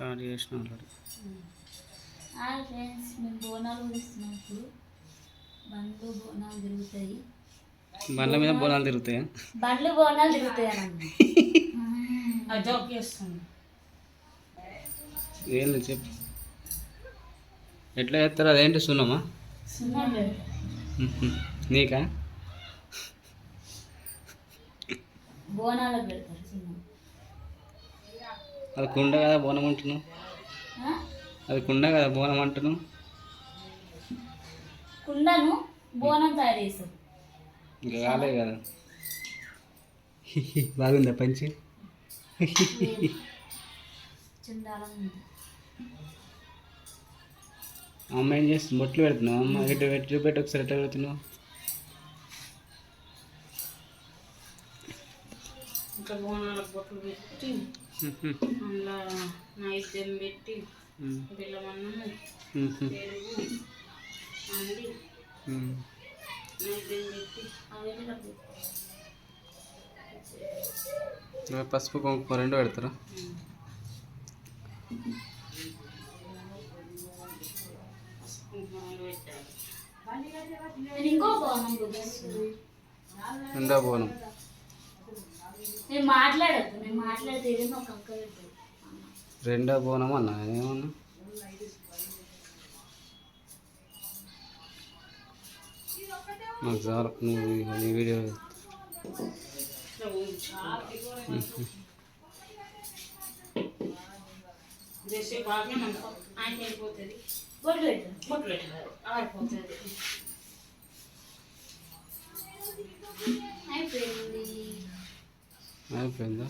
Start చేసిన already. Hi friends మేము బోనాలు ఊరిస్తున్నాం ఇప్పుడు. బండ్లు బోనాలు తిరుగుతాయి. బండ్ల మీద బోనాలు తిరుగుతాయి? బండ్లు బోనాలు తిరుగుతాయి అన్న. జోక్ చేస్తుంది. ఏం లేదు చెప్పు. ఎట్లా చేస్తారు? అదేంటి సున్నమా. నీకా? బోనాలకు పెడతారు సున్నం. అది కుండ కదా బోనం అంటున్నావు? ఆ? అది కుండ కదా బోనం అంటున్నావు? కుండను బోనం తయారు చేస్తారు ఇంకా కాలేదు కదా. బాగుందా పంచి? అమ్మ ఏం చేస్తుంది? బొట్లు పెడుతున్నావు అమ్మ? ఎటు ఎటు చూపెట్టి ఒకసారి ఎట్లా పెడుతున్నావు? ఇంకా బోనాలకు బొట్లు పెట్టి. అందులో నైవేద్యం పెట్టి. బెల్లమన్నము. పెరుగు అండి. నైవేద్యం పెట్టి పసుపు కుంకుమ రెండు పెడతారా రెండో బోనం నేను మాట్లాడద్దు నేను మాట్లాడితే ఏదైనా ఒక అంక పెడతాడు రెండో బోనం అన్న ఏమన్నా నాకు చాలు నువ్వు ఇక నీ వీడియో ఇట్లా ఊహించుకుంటా. చేసే బాగా మనకు ఆయన అయిపోతుంది బొట్టు పెట్టాడు బొట్టు పెట్టారు ఆరిపోతుంది అయిపోయింది అయిపోయిందా?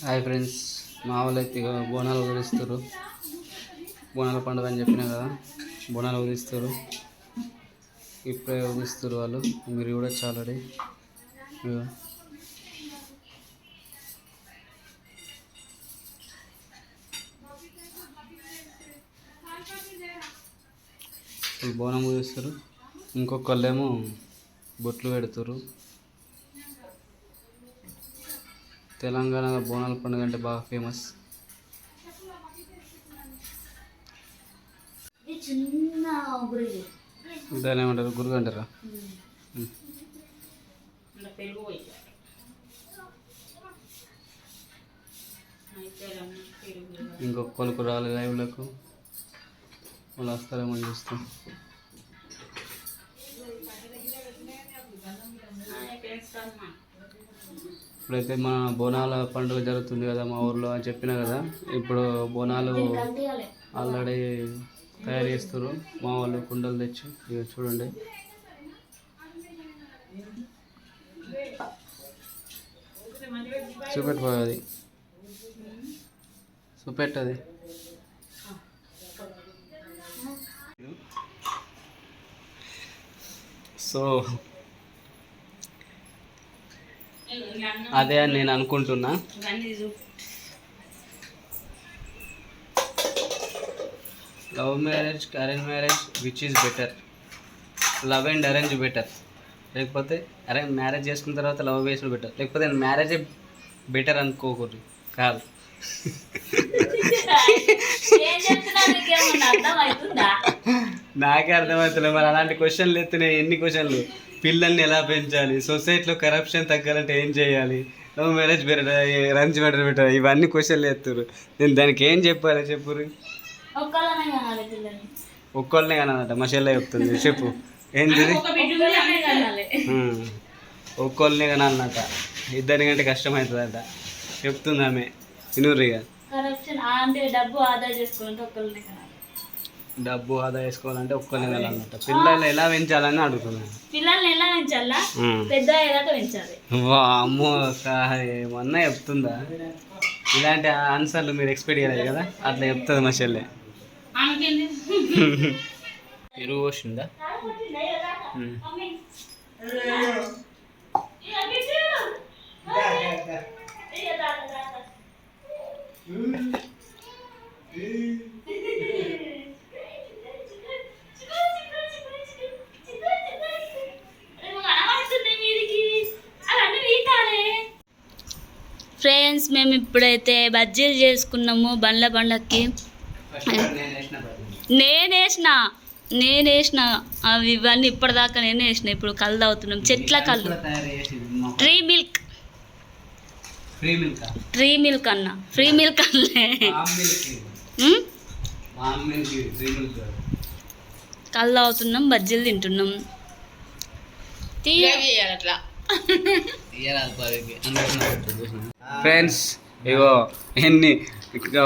హాయ్ ఫ్రెండ్స్ మా వాళ్ళు అయితే బోనాలు ఊదిస్తారు బోనాల పండుగ అని చెప్పినా కదా బోనాలు ఊదిస్తారు ఇప్పుడే ఊదిస్తారు వాళ్ళు. మీరు కూడా చాలా బోనం ఊదిస్తారు ఇంకొకళ్ళేమో బొట్లు పెడతారు తెలంగాణ బోనాల పండుగ అంటే బాగా ఫేమస్ ఇది చిన్న గురి దాని ఏమంటారు? గురుగు అంటారా? అమ్మ పెరుగు ఇంకొక కొలుకు రాలేదు లైవ్లకు. వాళ్ళు వస్తారేమో చూస్తాం. ఇప్పుడైతే మా బోనాల పండుగ జరుగుతుంది కదా మా ఊర్లో అని చెప్పినా కదా ఇప్పుడు బోనాలు ఆల్రెడీ తయారు చేస్తారు మా వాళ్ళు కుండలు తెచ్చి ఇక చూడండి. చూపెట్టుకోవాలి. చూపెట్టది. సో అదే అని నేను అనుకుంటున్నా. Love marriage arrange marriage which is better love and arrange better లేకపోతే అరేంజ్ మ్యారేజ్ చేసుకున్న తర్వాత లవ్ చేసుడు బెటర్ లేకపోతే మ్యారేజే బెటర్ అనుకోకూడదు. కాదు. నాకే అర్థమవుతుంది మరి అలాంటి క్వశ్చన్లు ఎత్తున్నాయి ఎన్ని క్వశ్చన్లు పిల్లల్ని ఎలా పెంచాలి? సొసైటీలో కరప్షన్ తగ్గాలంటే ఏం చేయాలి? Love marriage better arrange better better ఇవన్నీ క్వశ్చన్లు ఎత్తురు నేను దానికి ఏం చెప్పాలి చెప్పురు ఒక్కళ్ళనే కనాలి పిల్లల్ని. ఒక్కళ్ళనే కానమాట మా చెల్లె చెప్తుంది. చెప్పు. ఏంటిది? ఒక బిడ్డ ఉంది ఒక్కళ్ళనే కనాలి ఉమ్. ఒక్కోళ్ళని కనాలన్నట ఇద్దరి కంటే కష్టమవుతుందట చెప్తుంది ఆమె కరప్షన్ అంటే డబ్బు ఆదా చేసుకోవాలంటే కనాలి డబ్బు ఆదా చేసుకోవాలంటే ఒక్కళ్ళని కనాలన్నట పిల్లలు ఎలా పెంచాలని అడుగుతున్నాను పిల్లల్ని ఎలా పెంచాలా. పెద్ద పెంచాలి. అమ్మో ఏమన్నా చెప్తుందా? ఇలాంటి ఆన్సర్లు మీరు ఎక్స్పెక్ట్ చేయలేదు కదా? అట్లా చెప్తుంది మా చెల్లె. ఎరువు పోసిందా? ఫ్రెండ్స్ మేము ఇప్పుడైతే బజ్జీలు చేసుకున్నాము బండ్ల పండక్కి నేను వేసిన? నేను వేసిన అవి ఇవన్నీ ఇప్పటిదాకా నేనే వేసిన. ఇప్పుడు కళ్ళు తాగుతున్నాం. చెట్ల కళ్ళు. ట్రీ మిల్క్ ట్రీ మిల్క్ అన్న. ఫ్రీ మిల్క్ మిల్క్ కళ్ళు తాగుతున్నాం బజ్జీలు తింటున్నాం. ఫ్రెండ్స్ ఇగో ఎన్ని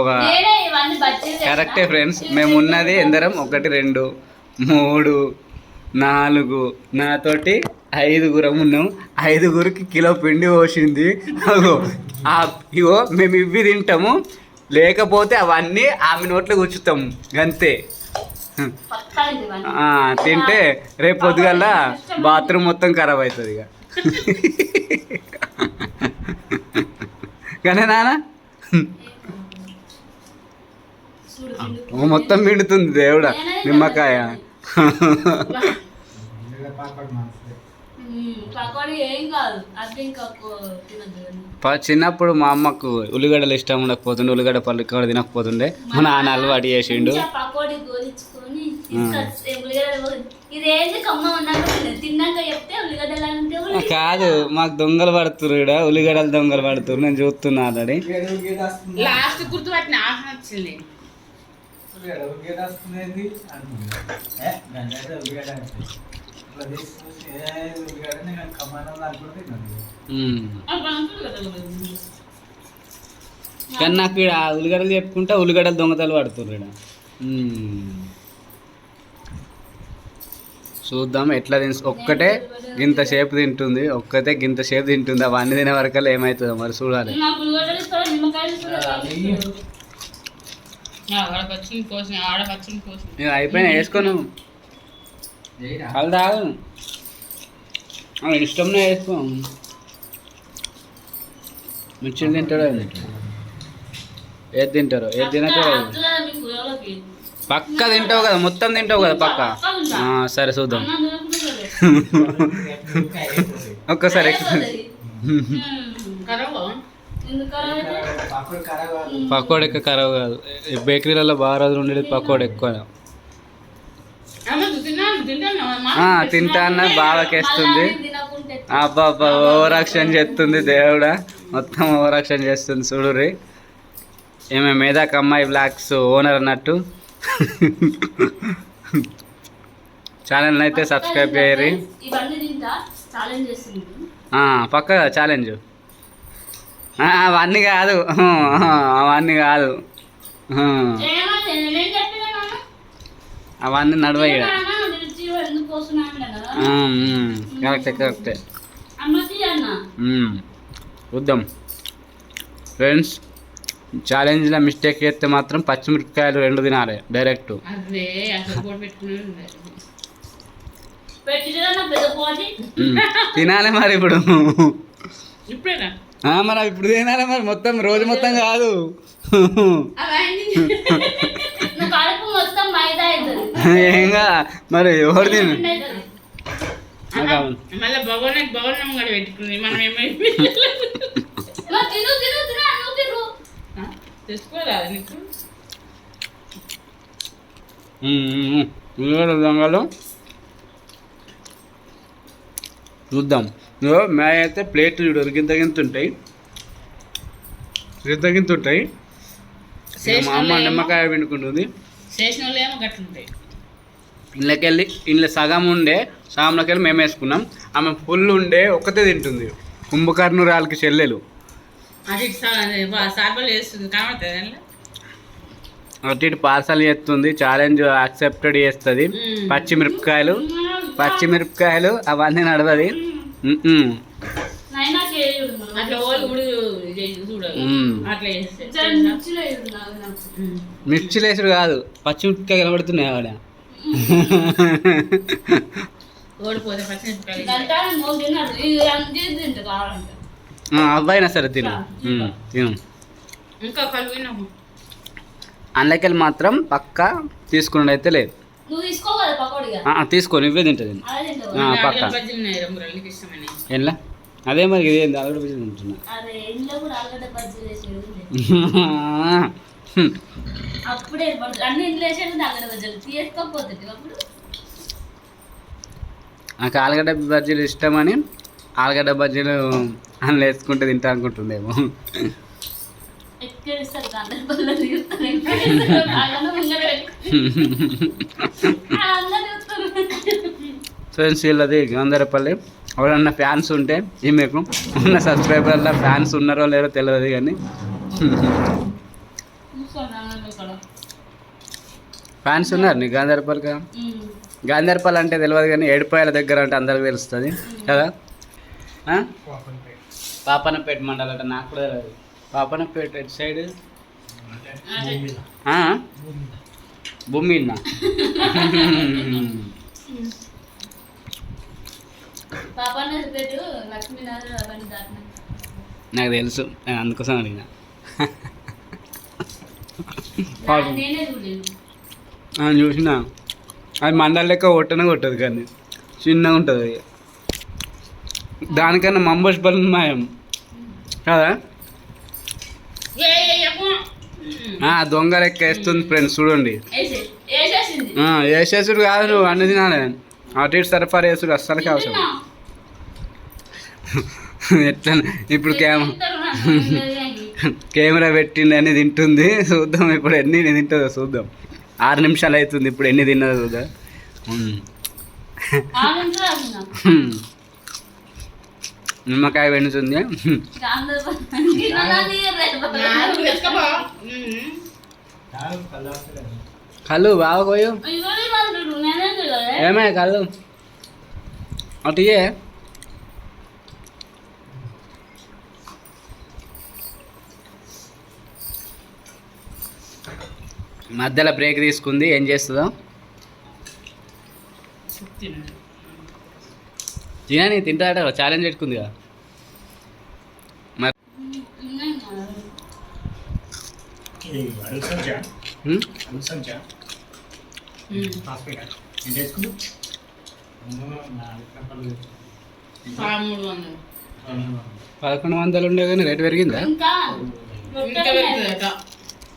ఒక. కరెక్టే ఫ్రెండ్స్ మేము ఉన్నది ఎందరం ఒకటి రెండు. మూడు నాలుగు. నాతోటి ఐదుగురం ఉన్నాం ఐదుగురికి కిలో పిండి పోసింది. అగో ఇగో మేము ఇవి తింటాము. లేకపోతే అవన్నీ ఆమె నోట్లో కూర్చుతాము అంతే. తింటే రేపు పొద్దుగల బాత్రూమ్ మొత్తం ఖరాబ్ అవుతుంది ఇక కానీ నాన్న? మొత్తం పిండుతుంది దేవుడా. నిమ్మకాయ. చిన్నప్పుడు మా అమ్మకు ఉల్లిగడ్డలు ఇష్టం ఉండకపోతుండే ఉల్లిగడ్డ పళ్ళు ఇక్కడ తినకపోతుండే. మా నాన్న అలవాటు చేసిండు. కాదు మాకు దొంగలు పడుతురు ఇక్కడ ఉల్లిగడ్డలు దొంగలు పడుతురు నేను చూస్తున్నా ఆల్రెడీ. లాస్ట్ గుర్తు ఉమ్. కానీ నాకు ఇక్కడ ఉల్లిగడ్డలు చెప్పుకుంటా ఉల్లిగడ్డలు దొంగతలు పడుతుర్రు ఇక్కడ. చూద్దాం ఎట్లా తిన ఒక్కటే గింత సేపు తింటుంది ఒక్కతే గింత సేపు తింటుంది అవన్నీ తినే వరకల్లా ఏమవుతుందో మరి చూడాలి. కోసం కోసం. అయిపోయినా వేసుకోను వాళ్ళు తాగు. ఇష్టంనే వేసుకో. మిర్చిలు తింటాడో ఏది తింటారో? ఏది తినటారో ఎవరికి పక్క తింటావు కదా మొత్తం తింటావు కదా పక్క? ఆ, సరే చూద్దాం. ఒక్కసారి అయిపోతుంది. పకోడ ఎక్కువ ఖరాబ్ కాదు. ఈ బేకరీలలో బాగా రోజులు ఉండేది పకోడ ఎక్కువ. తింటా అన్న బావకేస్తుంది అబ్బా అబ్బా ఓవరాక్షన్ చేస్తుంది దేవుడా. మొత్తం ఓవరాక్షన్ చేస్తుంది చూడుర్రి ఏమే మేధాక్ అమ్మాయి బ్లాక్స్ ఓనర్ అన్నట్టు. ఛానల్ అయితే సబ్స్క్రైబ్ చేయరి పక్క ఛాలెంజ్. అవన్నీ కాదు. అవన్నీ కాదు? అవన్నీ కదా? కరెక్టే కరెక్టే. చూద్దాం. ఫ్రెండ్స్ ఛాలెంజ్లో మిస్టేక్ చేస్తే మాత్రం పచ్చిమిరపకాయలు రెండు తినాలి డైరెక్ట్. తినాలి మరి ఇప్పుడు. ఇప్పుడేనా? మరి ఇప్పుడు తినాలి మరి మొత్తం రోజు మొత్తం కాదు. ఏంగా మరి ఎవరు తిను? దొంగలు. చూద్దాం. మే అయితే ప్లేట్లు చూడు గింత గింత ఉంటాయి. గింత గింత ఉంటాయి. మా అమ్మ నిమ్మకాయ పిండుకుంటుంది. ఇళ్ళకెళ్ళి ఇంట్లో సగం ఉండే సగంలోకి వెళ్ళి మేము వేసుకున్నాం. ఆమె ఫుల్ ఉండే ఒక్కతే తింటుంది. కుంభకర్ణురాలకి చెల్లెలు? అటు ఇటు పార్సల్ చేస్తుంది ఛాలెంజ్ యాక్సెప్టెడ్ చేస్తుంది. పచ్చిమిరపకాయలు పచ్చిమిరపకాయలు అవన్నీ నడవది. మిర్చి లేసుడు కాదు. పచ్చిమిరపకాయ కనబడుతున్నాయి ఆవిడ. అవ్వైనా సరే తిను. తిను. ఇంకా అందులోకెళ్ళి మాత్రం పక్కా తీసుకున్నది అయితే లేదు. తీసుకో నువ్వే తింటుంది. పక్క. ఎలా అదే మరి ఇది ఏంది? ఆలుగడ్డ బజ్జీలు ఉంది. అప్పుడే పడు- అన్ని నాకు ఆలుగడ్డ బజ్జీలు ఇష్టమని ఆలుగడ్డ బజ్జీలు అందులో వేసుకుంటే తింటా అనుకుంటుందేమో. చూస్తారు ఫ్రెండ్స్ వీళ్ళది గంధరపల్లి ఎవరన్నా ఫ్యాన్స్ ఉంటే ఈ మీకు ఉన్న సబ్స్క్రైబర్ల ఫ్యాన్స్ ఉన్నారో లేరో తెలియదు కానీ. ఫ్యాన్స్ ఉన్నారు నీ గాంధారపల్లిగా ఉమ్. గాంధారపల్లి అంటే తెలియదు కానీ ఏడుపాయల దగ్గర అంటే అందరికి తెలుస్తుంది కదా? ఆ? పాపనపేట మండలం అంటే నాకు కూడా తెలియదు పాపనపేట ఎటు సైడ్? భూమి నాకు తెలుసు నేను అందుకోసం అడిగిన. చూసిన. అది మండల లెక్క కొట్టనే కొట్టదు కానీ చిన్నగా ఉంటుంది దానికన్నా మంబోస్ బలం మాయం. కదా ఏ ఏ చెప్పు ఆ, దొంగ లెక్క వేస్తుంది ఫ్రెండ్స్ చూడండి. వేసేసుడు కాదు నువ్వు అన్ని తినాలి. అటు ఇటు సరఫరా వేసుడు అస్సలు అవసరం తిన్నా. ఎట్లా ఇప్పుడు కెమెరా. కెమెరా పెట్టింది అని తింటుంది. చూద్దాం ఇప్పుడు ఎన్ని తింటుందో చూద్దాం. ఆరు నిమిషాలు అవుతుంది ఇప్పుడు ఎన్ని తిన్నదో చూద్దాం. నిమ్మకాయ వెండుతుంది కళ్ళు బాగా పోయు. ఏమే కళ్ళు? అటు ఇయ్యే. మధ్యలో బ్రేక్ తీసుకుంది ఏం చేస్తుందో? తినని తింటాడ ఛాలెంజ్ పెట్టుకుంది మరి పదకొండు వందలు ఉండే కానీ రేట్ పెరిగిందా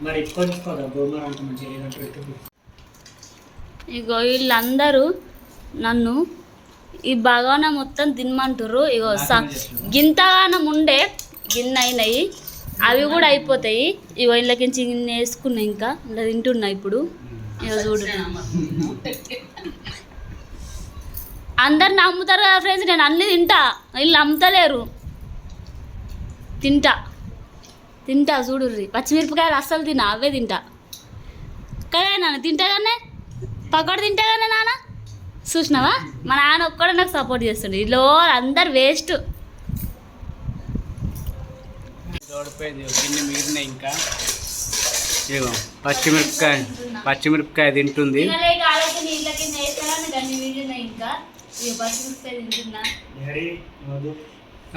మరి ఇగో వీళ్ళందరూ నన్ను ఈ బాగాన మొత్తం తినమంటారు ఇగో స గింతగానం ఉండే గిన్నె అయినాయి. అవి కూడా అయిపోతాయి. ఇవి ఇళ్ళకించి గిన్నె వేసుకున్నా ఇంకా. ఇలా తింటున్నా ఇప్పుడు. ఇగో చూడు. అందరు నమ్ముతారు కదా ఫ్రెండ్స్ నేను అన్నీ తింటా. వీళ్ళు నమ్ముతలేరు. తింటా. తింటా చూడుర్రి. పచ్చిమిరపకాయలు అస్సలు తినా అవే తింటా. కదా నాన్న తింటాగానే? పకోడ తింటాగానే నాన్న? చూసినావా? మా నాన్న ఒక్కడే నాకు సపోర్ట్ చేస్తుండే. ఇలో అందరు వేస్ట్ ఓడిపోయింది గిన్నె మిగిలినాయి ఇంకా. ఇగో పచ్చిమిరపకాయ పచ్చిమిరపకాయ తింటుంది.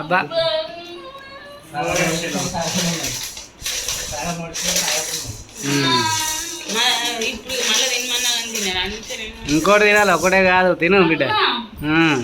అబ్బా. ఇంకోటి తినాలి ఒకటే కాదు. తిను బిడ్డ. ఉమ్.